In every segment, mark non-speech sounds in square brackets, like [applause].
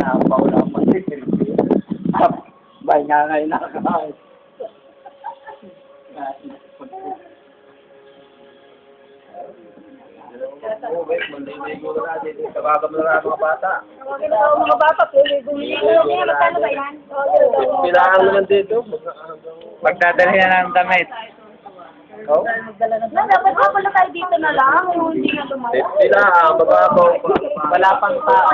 Napaw na pa si Kirby. Bay nga ngayon nakakain. Maliligo na natin. Tawagan mo na mga bata. mga bata, bumili. Magkano ba yan? Kailangan naman dito. Magdadalhin na ng damit. Oh? Na, dapat pa pala tayo dito na lang. Yung hindi na lumala. Sila, mababaw pa. Wala pang tao.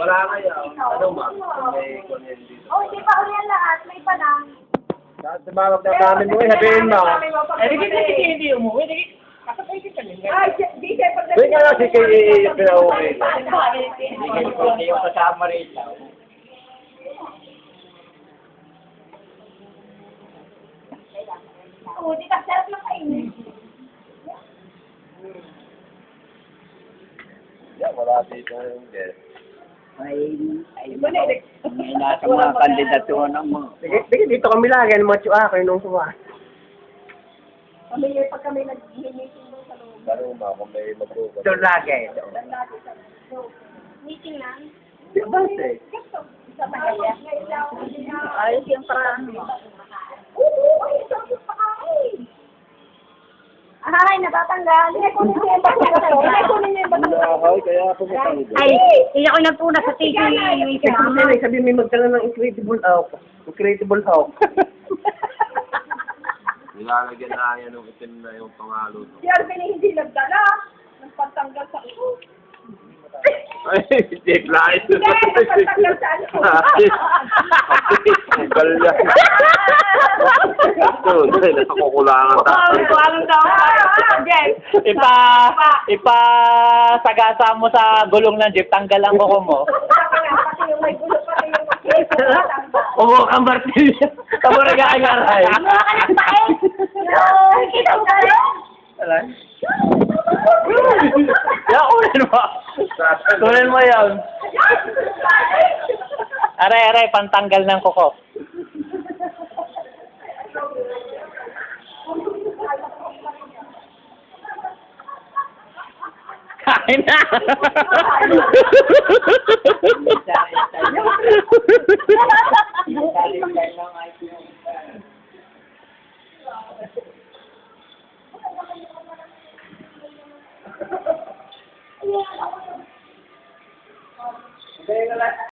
Wala kaya. Ano ma? May dito. Oh, hindi pa ulit lahat. May pa lang. Dahil sa mga namin mo, sabihin mo. Eh, di kita si hindi umuwi. Di di Hindi nga lang si Kay pinauwi. Hindi yung kasama rito. Oo, di ka Dito yung guest. May, ay, may nasa mga kandidatura mo. Sige, sige, dito kami lagi. Ano mga tsua, kayo nung suwa. Kami, pag kami nag-meeting doon sa loob. Laro ma, kung may magbukas. Doon lagi. Meeting lang. Di ba, eh? Sa Magaya. Ayos yung paraan mo. Oo, ayos yung pakain. Ay, natatanggal. Hindi ko niyo yung batang Hindi ko niyo yung batang Ay, kaya ko dito. Ay, hindi ako nagpuna sa TV. Kasi sabi may magdala ng incredible hawk. Incredible hawk. [laughs] Nilalagyan na yan ng itim na yung pangalo. Si Arvin hindi nagdala. Nagpatanggal sa ulo. Ay, Jake Light. Hindi, nagpatanggal sa ano. Tanggal yan. [laughs] Ito, nakakukulangan tayo. Anong daw? Yes. Ipa, [laughs] ipa sagasa mo sa gulong ng jeep, tanggal ang kuko mo. Pati yung may gulo, pati yung may Umo kang martilyo. Tamo na kaangaray. Kita mo kayo? Ya, kunin mo. Kunin mo yan. Aray, aray, pantanggal ng kuko. Kain na!